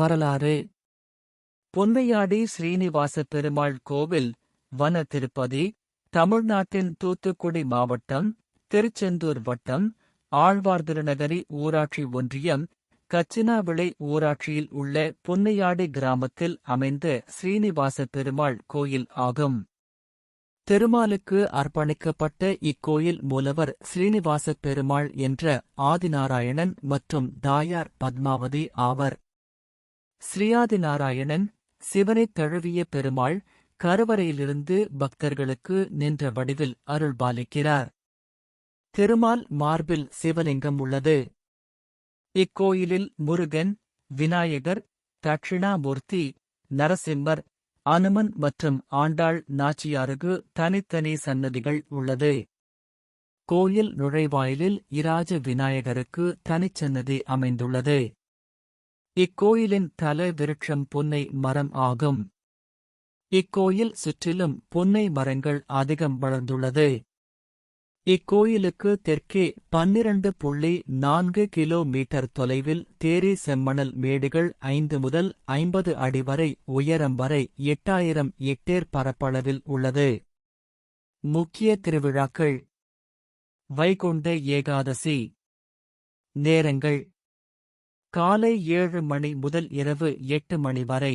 வரலாறு. பொன்னையாடி ஸ்ரீனிவாச பெருமாள் கோவில் வன திருப்பதி தமிழ்நாட்டின் தூத்துக்குடி மாவட்டம் திருச்செந்தூர் வட்டம் ஆழ்வார்திருநகரி ஊராட்சி ஒன்றியம் கச்சினாவிளை ஊராட்சியில் உள்ள பொன்னையாடி கிராமத்தில் அமைந்த ஸ்ரீனிவாச பெருமாள் கோயில் ஆகும். திருமாலுக்கு அர்ப்பணிக்கப்பட்ட இக்கோயில் மூலவர் ஸ்ரீனிவாச பெருமாள் என்ற ஆதிநாராயணன் மற்றும் தாயார் பத்மாவதி ஆவர். ஸ்ரீயாதி நாராயணன் சிவனைத் தழுவிய பெருமாள் கருவறையிலிருந்து பக்தர்களுக்கு நின்ற வடிவில் அருள்பாலிக்கிறார். திருமால் மார்பில் சிவலிங்கம் உள்ளது. இக்கோயிலில் முருகன் விநாயகர் தட்சிணாமூர்த்தி நரசிம்மர் அனுமன் மற்றும் ஆண்டாள் நாச்சியாருக்கு தனித்தனி சன்னதிகள் உள்ளது. கோயில் நுழைவாயிலில் இராஜ விநாயகருக்கு தனிச்சன்னதி அமைந்துள்ளது. இக்கோயிலின் தல விருட்சம் மரம் ஆகும். இக்கோயில் சுற்றிலும் பொன்னை மரங்கள் அதிகம் வளர்ந்துள்ளது. இக்கோயிலுக்கு தெற்கே பன்னிரண்டு புள்ளி நான்கு கிலோமீட்டர் தொலைவில் தேரி செம்மணல் மேடுகள் ஐந்து முதல் ஐம்பது அடி வரை உயரம் வரை எட்டாயிரம் எக்டேர் பரப்பளவில் உள்ளது. முக்கிய திருவிழாக்கள். வைகுண்ட ஏகாதசி. நேரங்கள். காலை ஏழு மணி முதல் இரவு எட்டு மணி வரை.